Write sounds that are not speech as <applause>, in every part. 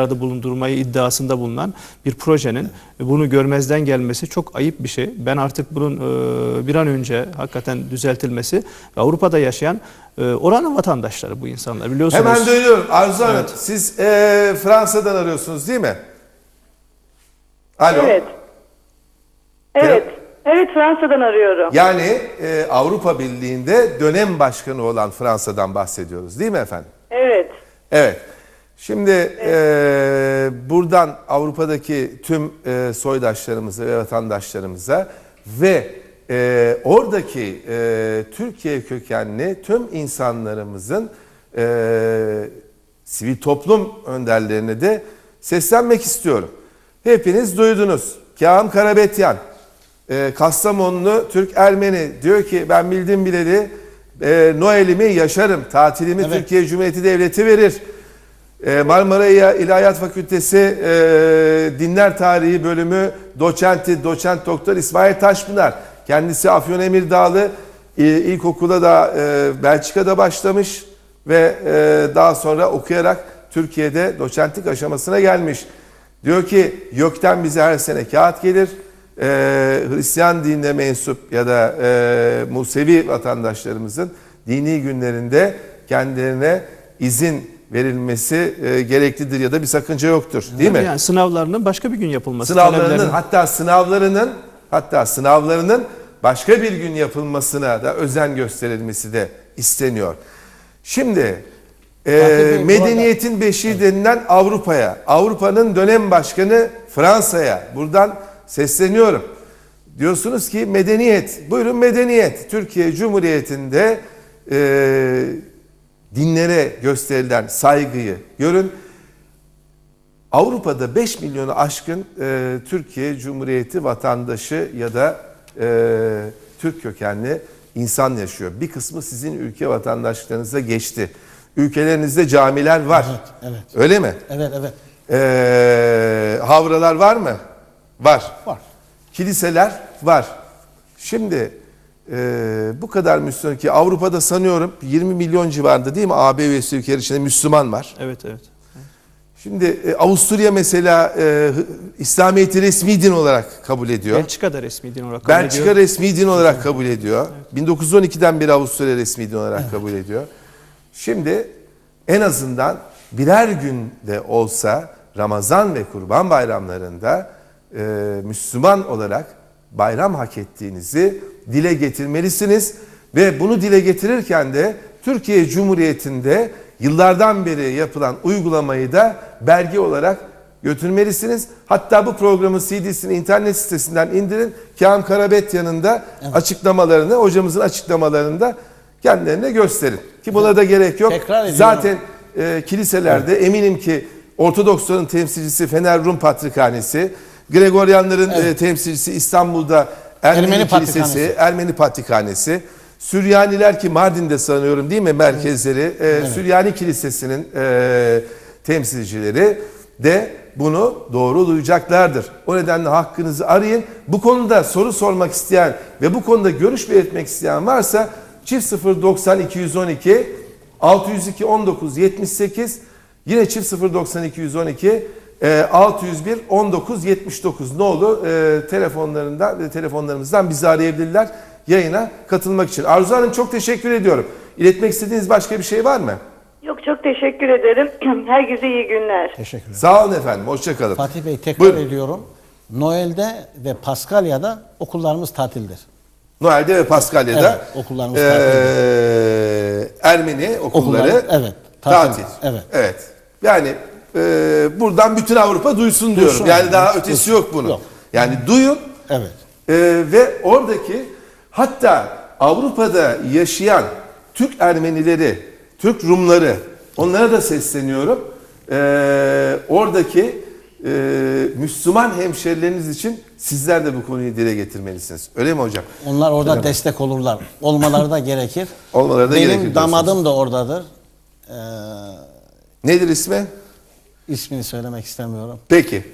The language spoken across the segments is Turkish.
da bulundurmayı iddiasında bulunan bir projenin bunu görmezden gelmesi çok ayıp bir şey. Ben artık bunun e, bir an önce hakikaten düzeltilmesi Avrupa'da yaşayan e, oranın vatandaşları bu insanlar biliyorsunuz. Hemen dönüyorum. Arzu Hanım Evet. siz e, Fransa'dan arıyorsunuz değil mi? Alo. Evet. Evet. Evet Fransa'dan arıyorum. Yani e, Avrupa Birliği'nde dönem başkanı olan Fransa'dan bahsediyoruz değil mi efendim? Evet. Evet. Şimdi e, buradan Avrupa'daki tüm e, soydaşlarımıza ve vatandaşlarımıza ve e, oradaki e, Türkiye kökenli tüm insanlarımızın e, sivil toplum önderlerine de seslenmek istiyorum. Hepiniz duydunuz. Kağım Karabetyan, e, Kastamonlu Türk Ermeni diyor ki ben bildim bileli e, Noel'imi yaşarım, tatilimi Türkiye Cumhuriyeti Devleti verir. E, Marmara İla- İlahiyat Fakültesi e, Dinler Tarihi bölümü doçenti, doçent doktor İsmail Taşpınar. Kendisi Afyon Emirdağlı. İlkokula da e, Belçika'da başlamış ve e, daha sonra okuyarak Türkiye'de doçentlik aşamasına gelmiş. Diyor ki YÖK'ten bize her sene kağıt gelir. Hristiyan dinine mensup ya da Musevi vatandaşlarımızın dini günlerinde kendilerine izin verilmesi e, gereklidir ya da bir sakınca yoktur. Değil mi? Yani sınavlarının başka bir gün yapılması. Sınavlarının hatta sınavlarının hatta sınavlarının başka bir gün yapılmasına da özen gösterilmesi de isteniyor. Şimdi e, medeniyetin beşiği denilen Avrupa'ya, Avrupa'nın dönem başkanı Fransa'ya buradan sesleniyorum. Diyorsunuz ki medeniyet, buyurun medeniyet. Türkiye Cumhuriyeti'nde e, dinlere gösterilen saygıyı görün. Avrupa'da 5 milyonu aşkın e, Türkiye Cumhuriyeti vatandaşı ya da e, Türk kökenli insan yaşıyor. Bir kısmı sizin ülke vatandaşlarınıza geçti. Ülkelerinizde camiler var. Evet, evet. Öyle mi? Evet evet. E, havralar var mı? Var. Var. Kiliseler var. Şimdi e, bu kadar Müslüman ki Avrupa'da sanıyorum 20 milyon civarında değil mi AB üyesi ülkeler içinde Müslüman var. Evet evet. Şimdi e, Avusturya mesela e, İslamiyet'i resmi din olarak kabul ediyor. Belçika'da resmi din olarak kabul Belçika ediyor. resmi din olarak kabul ediyor. 1912'den beri Avusturya resmi din olarak kabul ediyor. Şimdi en azından birer günde olsa Ramazan ve Kurban bayramlarında e, Müslüman olarak bayram hak ettiğinizi dile getirmelisiniz. Ve bunu dile getirirken de Türkiye Cumhuriyeti'nde yıllardan beri yapılan uygulamayı da belge olarak götürmelisiniz. Hatta bu programın CD'sini internet sitesinden indirin. Kağım Karabetyan'ın da açıklamalarını, hocamızın açıklamalarında kendilerine gösterin. Ki buna da gerek yok. Zaten e, kiliselerde eminim ki Ortodoksların temsilcisi Fener Rum Patrikhanesi, Gregoryanların e, temsilcisi İstanbul'da Ermeni, Ermeni Kilisesi. Ermeni Patrikhanesi, Süryaniler ki Mardin'de sanıyorum değil mi merkezleri, e, Süryani Kilisesi'nin e, temsilcileri de bunu doğru duyacaklardır. O nedenle hakkınızı arayın. Bu konuda soru sormak isteyen ve bu konuda görüş belirtmek isteyen varsa çift 090 212 602 19 78 yine çift 090 212 e, 601 19 79 ne olur e, telefonlarından ve telefonlarımızdan bizi arayabilirler yayına katılmak için. Arzu Hanım çok teşekkür ediyorum. İletmek istediğiniz başka bir şey var mı? Yok çok teşekkür ederim. <clears throat> Herkese iyi günler. Teşekkürler. Sağ olun efendim. Hoşçakalın. Fatih Bey tekrar Buyurun. ediyorum. Noel'de ve Paskalya'da okullarımız tatildir. Noel'de ve Paskalya'da Evet, okullarımız eee, Ermeni okulları Okulları, evet, tatil. tatil. Evet. Evet. Yani eee, buradan bütün Avrupa duysun diyorum. Duysun. yani daha Duysun. ötesi yok bunun. Yok. Yani duyun Evet. Ee, ve oradaki hatta Avrupa'da yaşayan Türk Ermenileri, Türk Rumları onlara da sesleniyorum. Ee, oradaki e, Müslüman hemşerileriniz için sizler de bu konuyu dile getirmelisiniz. Öyle mi hocam? Onlar orada destek olurlar. Olmaları da gerekir. <laughs> Olmaları da Benim gerekir damadım da oradadır. Ee, Nedir ismi? İsmini söylemek istemiyorum. Peki.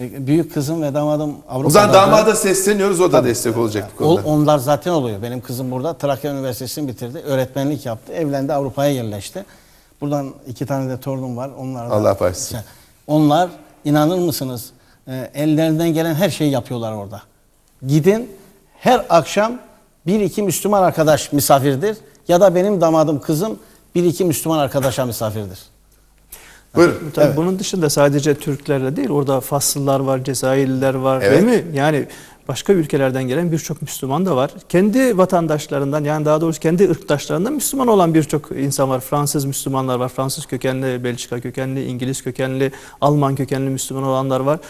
Ee, <laughs> Büyük kızım ve damadım Avrupa'da. O zaman damada sesleniyoruz. O da destek olacak bu konuda. onlar zaten oluyor. Benim kızım burada Trakya Üniversitesi'ni bitirdi. Öğretmenlik yaptı. Evlendi Avrupa'ya yerleşti. Buradan iki tane de torunum var. Onlar da Allah bağışlasın. Onlar inanır mısınız e, ellerinden gelen her şeyi yapıyorlar orada. Gidin her akşam bir iki Müslüman arkadaş misafirdir ya da benim damadım kızım bir iki Müslüman arkadaşa misafirdir. Buyurun. Tabii bunun dışında sadece Türklerle değil orada Faslılar var, Cezayirliler var Evet. değil mi? Yani başka ülkelerden gelen birçok Müslüman da var. Kendi vatandaşlarından yani daha doğrusu kendi ırktaşlarından Müslüman olan birçok insan var. Fransız Müslümanlar var. Fransız kökenli, Belçika kökenli, İngiliz kökenli, Alman kökenli Müslüman olanlar var.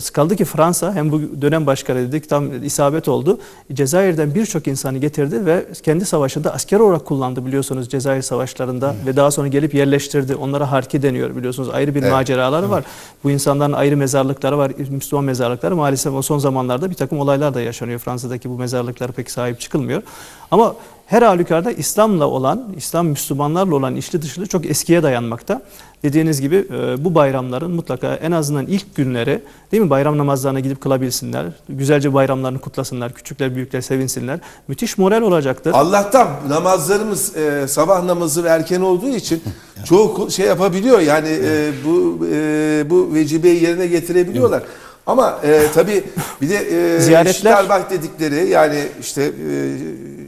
Kaldı ki Fransa hem bu dönem başkanı dedik tam isabet oldu. Cezayir'den birçok insanı getirdi ve kendi savaşında asker olarak kullandı biliyorsunuz Cezayir savaşlarında ve daha sonra gelip yerleştirdi. Onlara harki deniyor biliyorsunuz. Ayrı bir Evet. maceraları var. Bu insanların ayrı mezarlıkları var. Müslüman mezarlıkları. Maalesef o son zamanlarda bir takım olaylar da yaşanıyor. Fransa'daki bu mezarlıklara pek sahip çıkılmıyor. Ama her halükarda İslam'la olan, İslam Müslümanlarla olan içli dışlı çok eskiye dayanmakta. Dediğiniz gibi e, bu bayramların mutlaka en azından ilk günleri değil mi bayram namazlarına gidip kılabilsinler. Güzelce bayramlarını kutlasınlar. Küçükler büyükler sevinsinler. Müthiş moral olacaktır. Allah'tan namazlarımız e, sabah namazı ve erken olduğu için <laughs> çoğu şey yapabiliyor. Yani e, bu e, bu vecibeyi yerine getirebiliyorlar. Ama e, tabii bir de e, <laughs> Ziyaretler- dedikleri yani işte e,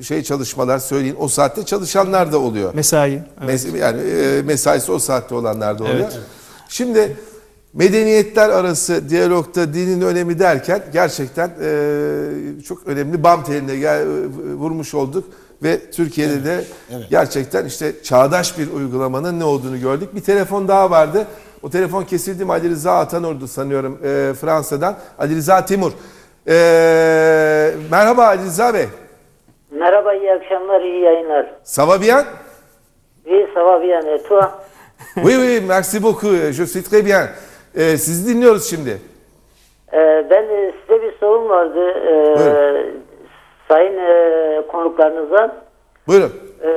şey çalışmalar söyleyin o saatte çalışanlar da oluyor. Mesai. evet. Mes- yani e, mesaisi o saatte olanlar da oluyor. Evet. Şimdi medeniyetler arası diyalogta dinin önemi derken gerçekten e, çok önemli bam teline gel, vurmuş olduk ve Türkiye'de de evet. gerçekten işte çağdaş bir uygulamanın ne olduğunu gördük. Bir telefon daha vardı. O telefon kesildi mi Ali Rıza Atanor'du sanıyorum e, Fransa'dan. Ali Rıza Timur. E, merhaba Ali Rıza Bey. Merhaba, iyi akşamlar, iyi yayınlar. Ça va bien? Oui, ça va bien. Et toi? oui oui merci beaucoup. Je suis très bien. E, sizi dinliyoruz şimdi. Ee, ben e, size bir sorum vardı. Ee, Buyurun. sayın e, konuklarınıza. Buyurun. Ee,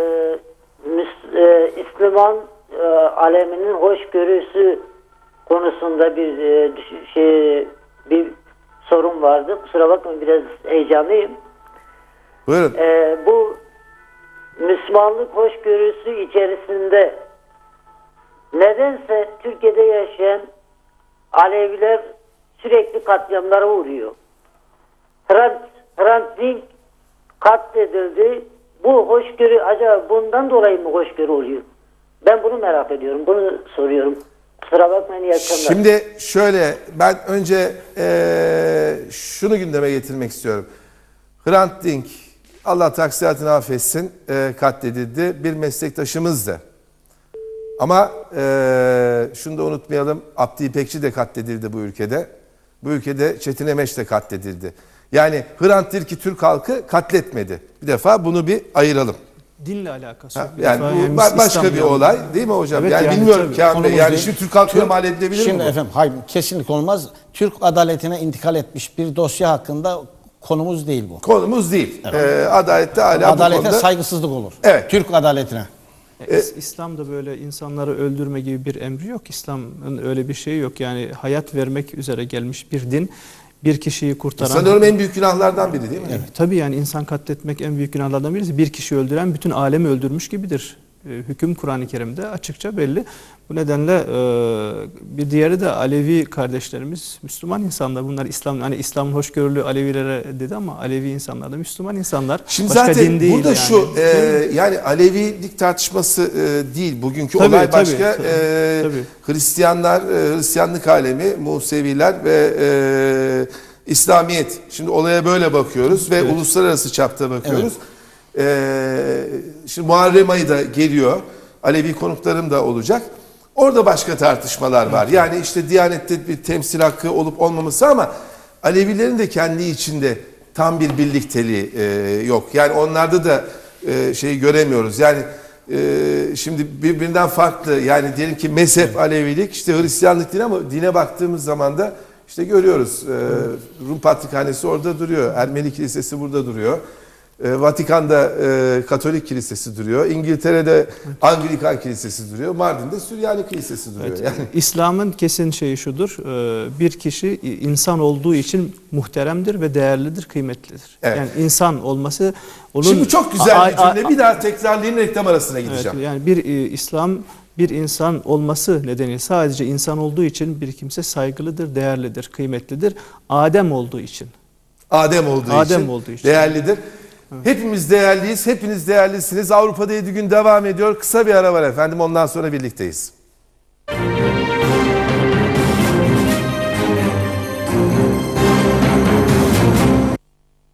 Müs- e, İslam e, aleminin hoşgörüsü konusunda bir e, düş- şey bir sorun vardı. Kusura bakmayın biraz heyecanlıyım. Buyurun. Ee, bu Müslümanlık hoşgörüsü içerisinde nedense Türkiye'de yaşayan Aleviler sürekli katliamlara uğruyor. Hrant, Hrant Dink katledildi. Bu hoşgörü acaba bundan dolayı mı hoşgörü oluyor? Ben bunu merak ediyorum. Bunu soruyorum. Kusura bakmayın iyi akşamlar. Şimdi şöyle ben önce eee, şunu gündeme getirmek istiyorum. Hrant Dink Allah taksiratını affetsin eee, katledildi. Bir meslektaşımızdı. Ama eee şunu da unutmayalım. Abdi İpekçi de katledildi bu ülkede. Bu ülkede Çetin Emeş de katledildi. Yani Hrant Dink'i Türk halkı katletmedi. Bir defa bunu bir ayıralım. Dinle alakası. Yok. Yani bu yani ba- başka İslam bir yolunda. olay değil mi hocam? Evet, yani, yani bilmiyorum. Kenan Bey. Yani şimdi Türk halkına mal edilebilir Şimdi mi bu? efendim hayır kesinlikle olmaz. Türk adaletine intikal etmiş bir dosya hakkında konumuz değil bu. Konumuz değil. Ee, adalette hala bu Adalete konuda... saygısızlık olur. Evet. Türk adaletine. İs- İslam'da böyle insanları öldürme gibi bir emri yok. İslam'ın öyle bir şeyi yok. Yani hayat vermek üzere gelmiş bir din. Bir kişiyi kurtaran... Sanıyorum en büyük günahlardan biri değil mi? Evet, tabii yani insan katletmek en büyük günahlardan birisi. Bir kişi öldüren bütün alemi öldürmüş gibidir. Ee, Hüküm Kur'an-ı Kerim'de açıkça belli. Bu nedenle e, bir diğeri de Alevi kardeşlerimiz Müslüman insanlar. Bunlar İslam hani İslam'ın hoşgörülü Alevilere dedi ama Alevi insanlar da Müslüman insanlar. Şimdi Başka zaten din değil burada yani. şu e, yani Alevilik tartışması e, değil. Bugünkü Tabii, olay tabii, başka. tabii, E, tabii. Hristiyanlar, e, Hristiyanlık alemi, Museviler ve e, İslamiyet. Şimdi olaya böyle bakıyoruz ve uluslararası çapta bakıyoruz. E, şimdi Muharrem ayı da geliyor. Alevi konuklarım da olacak. Orada başka tartışmalar var. Yani işte Diyanet'te bir temsil hakkı olup olmaması ama Alevilerin de kendi içinde tam bir birlikteliği e, yok. Yani onlarda da e, şeyi göremiyoruz. Yani e, şimdi birbirinden farklı yani diyelim ki mezhep Alevilik işte Hristiyanlık din ama dine baktığımız zaman da işte görüyoruz. E, Rum Patrikhanesi orada duruyor. Ermeni Kilisesi burada duruyor. E, Vatikan'da e, Katolik Kilisesi duruyor. İngiltere'de Anglikan Kilisesi duruyor. Mardin'de Süryani Kilisesi duruyor. Evet, Yani İslam'ın kesin şeyi şudur. e, Bir kişi insan olduğu için muhteremdir ve değerlidir, kıymetlidir. Evet. Yani insan olması onun Şimdi çok güzel bir cümle. Bir daha tekrarlayın reklam arasına Evet, gideceğim. yani bir e, İslam bir insan olması nedeniyle sadece insan olduğu için bir kimse saygılıdır, değerlidir, kıymetlidir. Adem olduğu için. Adem olduğu Adem için olduğu için. değerlidir. Hepimiz değerliyiz, hepiniz değerlisiniz. Avrupa'da 7 gün devam ediyor. Kısa bir ara var efendim. Ondan sonra birlikteyiz.